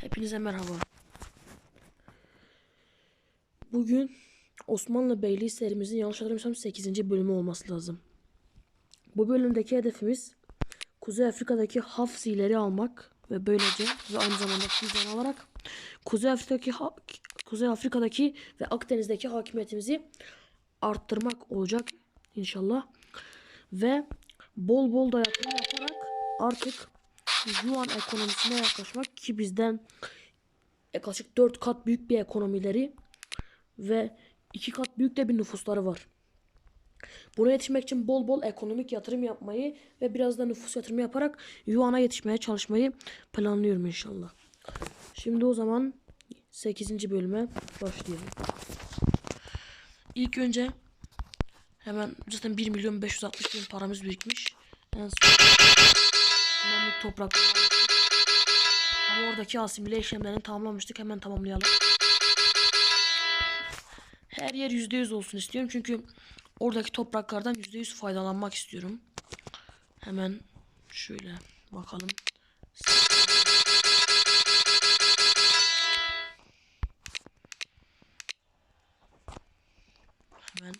Hepinize merhaba. Bugün Osmanlı Beyliği serimizin yanlış hatırlamıyorsam 8. bölümü olması lazım. Bu bölümdeki hedefimiz Kuzey Afrika'daki Hafsileri almak ve böylece ve aynı zamanda füzyon alarak Kuzey Afrika'daki Kuzey Afrika'daki ve Akdeniz'deki hakimiyetimizi arttırmak olacak inşallah. Ve bol bol da yatırım yaparak artık yuan ekonomisine yaklaşmak ki bizden yaklaşık 4 kat büyük bir ekonomileri ve 2 kat büyük de bir nüfusları var. Buna yetişmek için bol bol ekonomik yatırım yapmayı ve biraz da nüfus yatırımı yaparak yuana yetişmeye çalışmayı planlıyorum inşallah. Şimdi o zaman 8. bölüme başlayalım. İlk önce hemen zaten 1 milyon 560 bin paramız birikmiş. En son Bir toprak ama oradaki asimile işlemlerini tamamlamıştık. Hemen tamamlayalım. Her yer %100 olsun istiyorum. Çünkü oradaki topraklardan %100 faydalanmak istiyorum. Hemen şöyle bakalım. Hemen.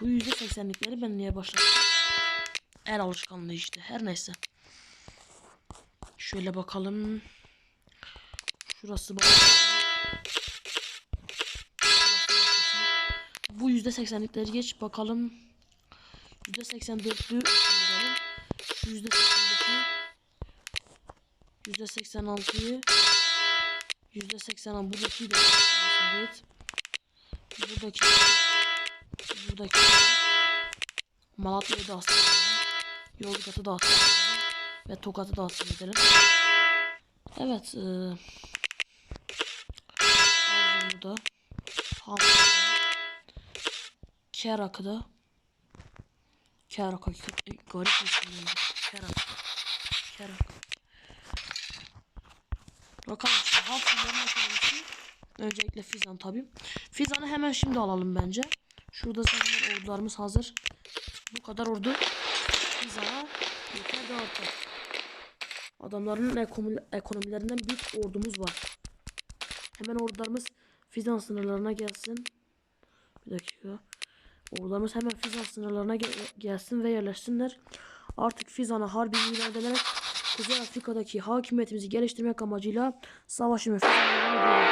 Bu %80'likleri ben niye başladım? El alışkanlığı işte. Her neyse. Şöyle bakalım. Şurası bak. Bu yüzde seksenlikleri geç bakalım. Yüzde seksen dörtlü yüzde seksen beşi. Yüzde seksen altıyı. Yüzde seksen. Buradaki de. Evet. Buradaki. Buradaki. Malatya'yı da aslında. Yozgat'ı da aslında. Ve Tokat'ı da aslında edelim. Evet. E, Erzurum'u da. Hamur'u da. Kerak'ı da. Kerak hakikaten e, garip bir oldu. Kerak. Kerak. Bakalım işte Hafızların ekonomisi. Öncelikle Fizan tabi. Fizan'ı hemen şimdi alalım bence. Şurada zaten ordularımız hazır. Bu kadar ordu Yeter de artar. Adamların ekonomi, ekonomilerinden bir ordumuz var. Hemen ordularımız Fizan sınırlarına gelsin. Bir dakika. Ordularımız hemen Fizan sınırlarına gel- gelsin ve yerleşsinler. Artık Fizan'a harbi ilan edilerek Kuzey Afrika'daki hakimiyetimizi geliştirmek amacıyla savaşımı Fizan'a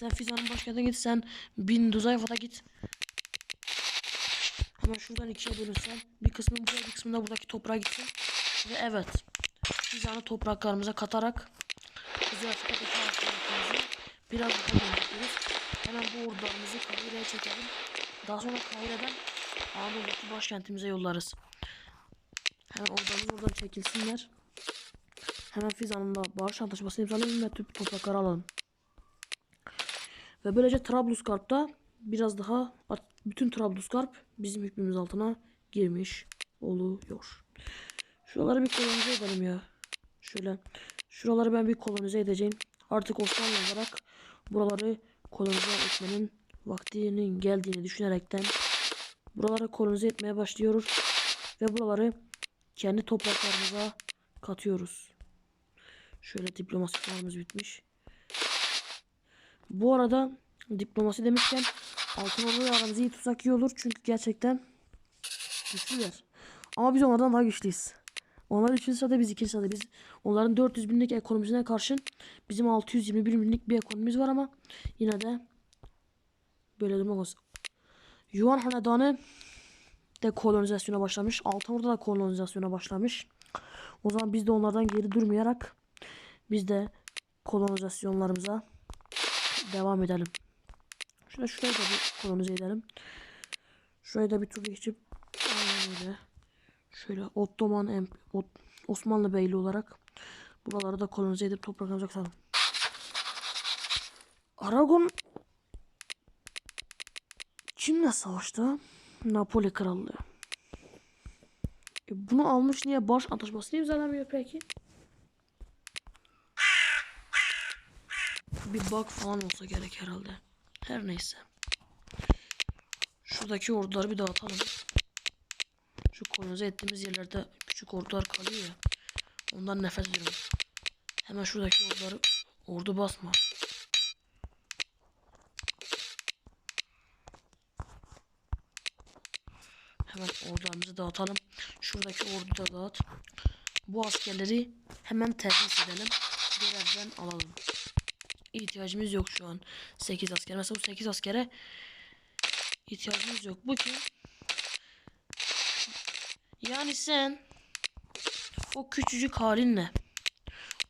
Sen Fizan'ın başkentine git. Sen Bin Duzayfa'da git. Hemen şuradan ikiye bölünsen. Bir kısmı buraya bir kısmı da buradaki toprağa gitsin. Ve evet. Fizan'ı topraklarımıza katarak biraz daha geliştiriyoruz. Hemen bu ordularımızı Kahire'ye çekelim. Daha sonra Kahire'den Anadolu'daki başkentimize yollarız. Hemen ordularımız oradan çekilsinler. Hemen Fizan'ın da barış antlaşmasını imzalayalım ve tüm toprakları alalım. Ve böylece Trablusgarp'ta biraz daha bütün Trablusgarp bizim hükmümüz altına girmiş oluyor. Şuraları bir kolonize edelim ya. Şöyle. Şuraları ben bir kolonize edeceğim. Artık Osmanlı olarak buraları kolonize etmenin vaktinin geldiğini düşünerekten buraları kolonize etmeye başlıyoruz. Ve buraları kendi topraklarımıza katıyoruz. Şöyle diplomasi bitmiş. Bu arada diplomasi demişken Altın Ordu ile aramızı iyi tutsak iyi olur. Çünkü gerçekten güçlüler. Ama biz onlardan daha güçlüyüz. Onlar 3. sırada biz 2. sırada. Biz onların 400 binlik ekonomisine karşın bizim 621 binlik bir ekonomimiz var ama yine de böyle durmak olsun. Yuan Hanedanı de kolonizasyona başlamış. Altın Ordu da kolonizasyona başlamış. O zaman biz de onlardan geri durmayarak biz de kolonizasyonlarımıza devam edelim. Şöyle şurayı da bir kolonize edelim. Şurayı da bir tur geçip aynen öyle. Şöyle Ottoman Osmanlı Beyliği olarak buraları da kolonize edip topraklarımıza katalım. Aragon kimle savaştı? Napoli Krallığı. E bunu almış niye barış antlaşmasını imzalamıyor peki? Bir bug falan olsa gerek herhalde. Her neyse. Şuradaki orduları bir dağıtalım. Şu kolonize ettiğimiz yerlerde küçük ordular kalıyor ya. Ondan nefret ediyorum. Hemen şuradaki orduları ordu basma. Hemen ordularımızı dağıtalım. Şuradaki ordu da dağıt. Bu askerleri hemen terhis edelim. Görevden alalım. İhtiyacımız yok şu an. 8 asker. Mesela bu 8 askere ihtiyacımız yok. Bu kim? Yani sen o küçücük halinle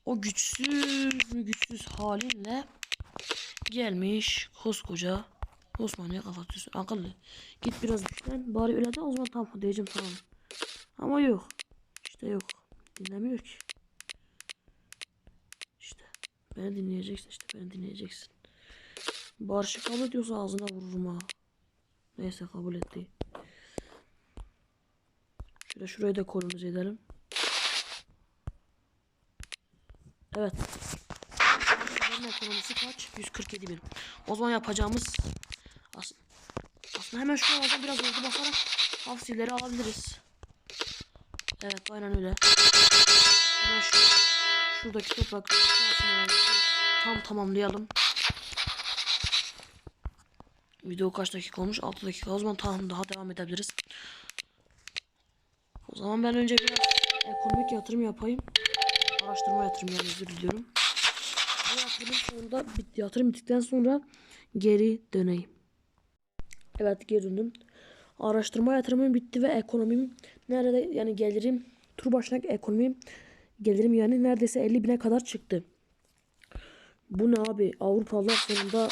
o güçsüz güçsüz halinle gelmiş koskoca Osmanlı'ya kafa tutuyorsun. Akıllı. Git biraz güçlen. Bari öyle de o zaman tamam diyeceğim tamam. Ama yok. İşte yok. Dinlemiyor ki. Beni dinleyeceksin işte. Beni dinleyeceksin. Barışı kabul ediyorsa ağzına vururum ha. Neyse kabul etti. Şöyle şurayı da kolonize edelim. Evet. Bunların ekonomisi kaç? 147 bin. O zaman yapacağımız as aslında hemen şu ağaca biraz ordu basarak hafsileri alabiliriz. Evet aynen öyle. Hemen şu şuradaki toprakları tam tamamlayalım. Video kaç dakika olmuş? 6 dakika. O zaman tamam daha devam edebiliriz. O zaman ben önce biraz ekonomik yatırım yapayım. Araştırma yatırım yani özür. Bu yatırımın sonunda bit yatırım bittikten sonra geri döneyim. Evet geri döndüm. Araştırma yatırımım bitti ve ekonomim nerede yani gelirim tur başına ekonomim gelirim yani neredeyse 50 bine kadar çıktı. Bu ne abi Avrupalılar sonunda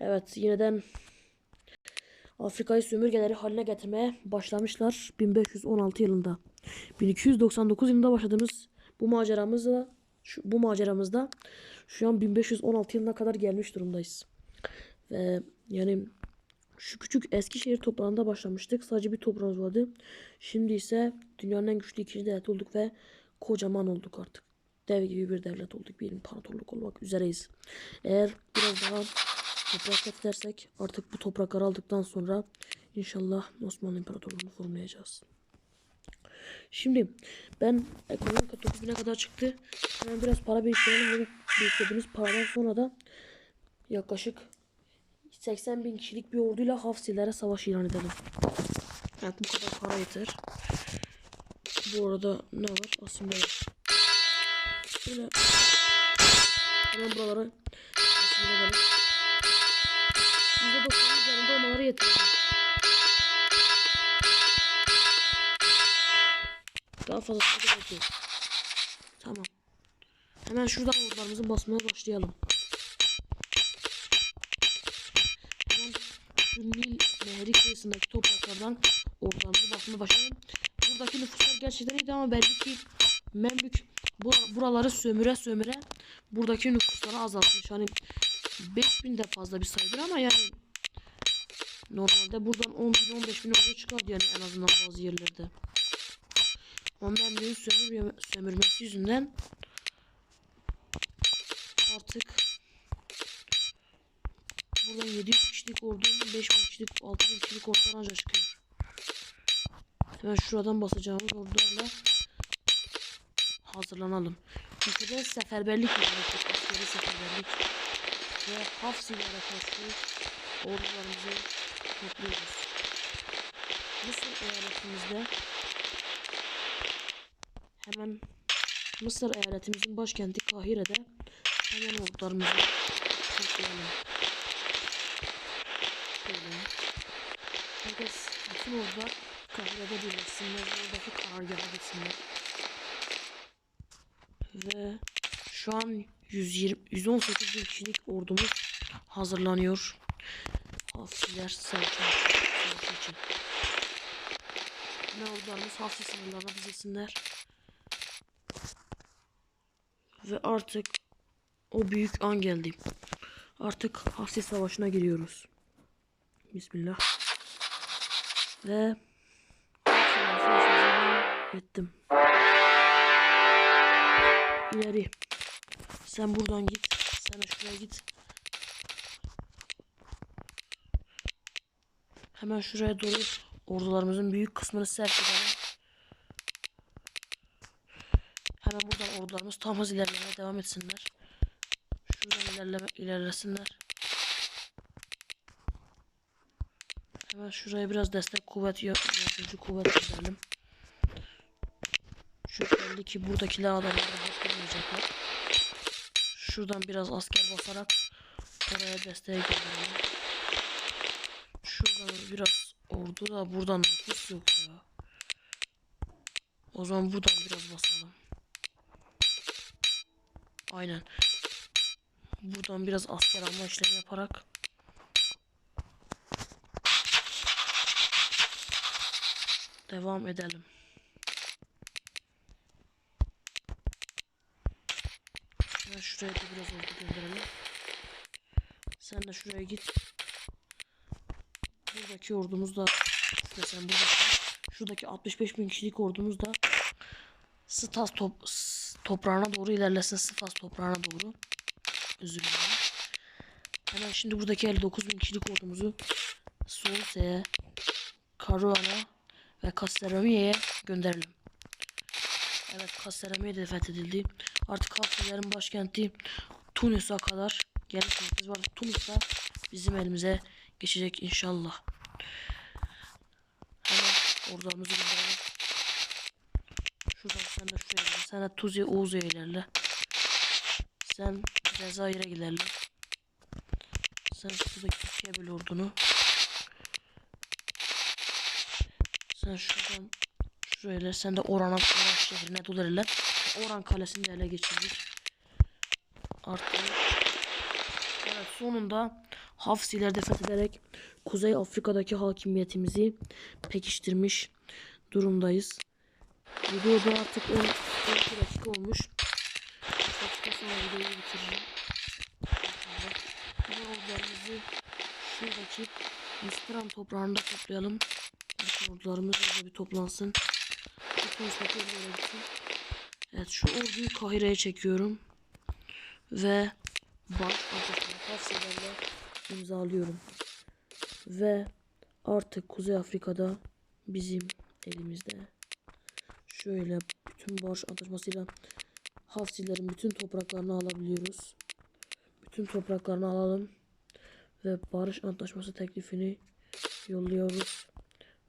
evet yineden Afrika'yı sömürgeleri haline getirmeye başlamışlar 1516 yılında. 1299 yılında başladığımız bu maceramızda şu, bu maceramızda şu an 1516 yılına kadar gelmiş durumdayız. Ve yani şu küçük Eskişehir toprağında başlamıştık. Sadece bir toprağımız vardı. Şimdi ise dünyanın en güçlü ikinci devlet olduk ve kocaman olduk artık. Dev gibi bir devlet olduk. Bir imparatorluk olmak üzereyiz. Eğer biraz daha toprak fethedersek artık bu toprakları aldıktan sonra inşallah Osmanlı İmparatorluğu'nu kurmayacağız. Şimdi ben ekonomik 9000'e kadar çıktı. Hemen biraz para biriktirelim. Bu biriktirdiğimiz paradan sonra da yaklaşık 80 bin kişilik bir orduyla Hafsilere savaş ilan edelim. Evet bu kadar para yeter. Bu arada ne var? Asimle var. Şöyle hemen buraları asimle edelim. %90'ın üzerinde olmaları yeterli. Daha fazlasına gerek yok. Tamam. Hemen şuradan ordularımızı basmaya başlayalım. Hemen şu Nil Nehri kıyısındaki topraklardan ordularımızı basmaya başlayalım. Buradaki nüfuslar gerçekten iyiydi ama belli ki Memlük bura- buraları sömüre sömüre buradaki nüfusları azaltmış. Hani 5000 de fazla bir sayıdır ama yani normalde buradan 10 bin 15 bin ordu çıkardı yani en azından bazı yerlerde. Memlük'ün sömür, sömürmesi yüzünden artık buradan 700 kişilik ordu 5000 kişilik 6000 kişilik ordular ancak çıkıyor. Hemen şuradan basacağımız ordularla hazırlanalım. Ülkede seferberlik yapacaktık. Askeri seferberlik. Ve Hafsilere karşı ordularımızı topluyoruz. Mısır eyaletimizde hemen Mısır eyaletimizin başkenti Kahire'de hemen ordularımızı toplayalım. Şöyle. Herkes bütün ordular Kahire'de birleşsinler. Oradaki karargaha gitsinler. Ve şu an 120, 118 bin kişilik ordumuz hazırlanıyor. Hafsiler savaşı, için. Ne ordularımız hafsi sınırlarına dizilsinler. Ve artık o büyük an geldi. Artık hafsi savaşına giriyoruz. Bismillah. Ve hafsi savaşına ettim. İleri. Sen buradan git. Sen şuraya git. Hemen şuraya doğru ordularımızın büyük kısmını sevk edelim. Hemen buradan ordularımız tam hız ilerlemeye devam etsinler. Şuradan ilerleme, ilerlesinler. Hemen şuraya biraz destek kuvvet. Yardımcı kuvvet verelim. Şu belli ki buradakiler adamları durmayacaklar. Şuradan biraz asker basarak oraya desteğe gönderelim. Şuradan biraz ordu da buradan nüfus yok ya. O zaman buradan biraz basalım. Aynen. Buradan biraz asker alma işlemi yaparak devam edelim. Ben şuraya da biraz ordu gönderelim. Sen de şuraya git. Buradaki ordumuz da mesela buradaki şuradaki 65 bin kişilik ordumuz da Stas top, toprağına doğru ilerlesin. Sivas toprağına doğru. Özür dilerim. Hemen şimdi buradaki 59 bin kişilik ordumuzu Solse'ye, Karuan'a ve Kasteramiye'ye gönderelim. Evet Kasteramiye de fethedildi. Artık Hafsilerin başkenti Tunus'a kadar geliş noktamız var. Tunus'ta bizim elimize geçecek inşallah. Hemen ordumuzu gönderelim. Şuradan sen de şuraya gel. Sen de Tuzi Oğuz'a ilerle. Sen Cezayir'e ilerle. Sen şuradaki ikiye böl ordunu. Sen şuradan iler. Sen de Oran'a, Oran şehrine dolar iler. Oran kalesini de ele geçirdik. Artık Evet sonunda Hafsiler fethederek Kuzey Afrika'daki hakimiyetimizi pekiştirmiş durumdayız. Videoda artık 10 12 dakika olmuş. 5 dakika sonra videoyu bitireceğim. Ordularımızı şuradaki Mistran toprağında toplayalım. Ordularımız orada bir toplansın. Evet şu orduyu Kahire'ye çekiyorum. Ve baş tavsiyelerle imzalıyorum. Ve artık Kuzey Afrika'da bizim elimizde. Şöyle bütün barış antlaşmasıyla Hafsilerin bütün topraklarını alabiliyoruz. Bütün topraklarını alalım. Ve barış antlaşması teklifini yolluyoruz.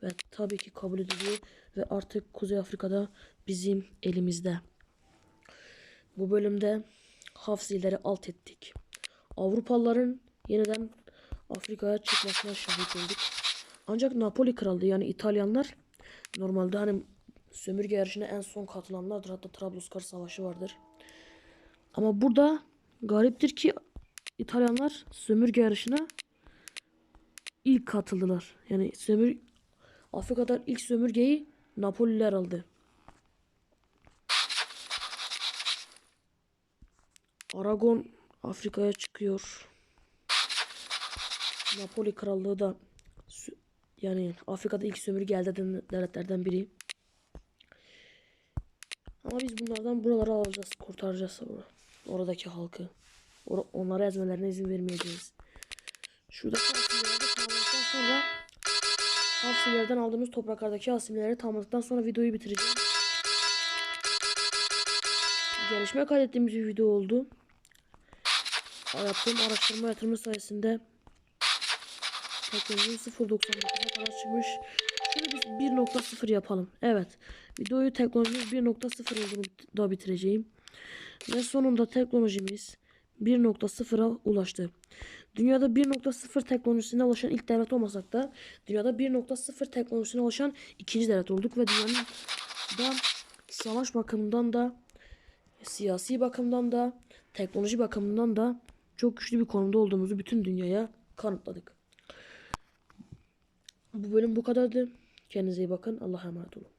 Ve tabii ki kabul ediliyor. Ve artık Kuzey Afrika'da bizim elimizde. Bu bölümde Hafsileri alt ettik. Avrupalıların yeniden Afrika'ya çıkmasına şahit olduk. Ancak Napoli krallığı yani İtalyanlar normalde hani sömürge yarışına en son katılanlardır. Hatta Trablusgar Savaşı vardır. Ama burada gariptir ki İtalyanlar sömürge yarışına ilk katıldılar. Yani sömür Afrika'da ilk sömürgeyi Napoliler aldı. Aragon Afrika'ya çıkıyor. Napoli Krallığı da yani Afrika'da ilk sömürge elde eden devletlerden biri. Ama biz bunlardan buraları alacağız, kurtaracağız or- oradaki halkı. Or- onlara ezmelerine izin vermeyeceğiz. Tamamladıktan sonra hasimlerden aldığımız topraklardaki hasimleri tamamladıktan sonra videoyu bitireceğim. Gelişme kaydettiğimiz bir video oldu. Yaptığım araştırma yatırımı sayesinde teknoloji 0.99'a kadar çıkmış. Şunu biz 1.0 yapalım. Evet. Videoyu teknolojimiz 1.0 olduğunu da bitireceğim. Ve sonunda teknolojimiz 1.0'a ulaştı. Dünyada 1.0 teknolojisine ulaşan ilk devlet olmasak da dünyada 1.0 teknolojisine ulaşan ikinci devlet olduk ve dünyanın da savaş bakımından da siyasi bakımdan da teknoloji bakımından da çok güçlü bir konumda olduğumuzu bütün dünyaya kanıtladık. Bu bölüm bu kadardı. Kendinize iyi bakın. Allah'a emanet olun.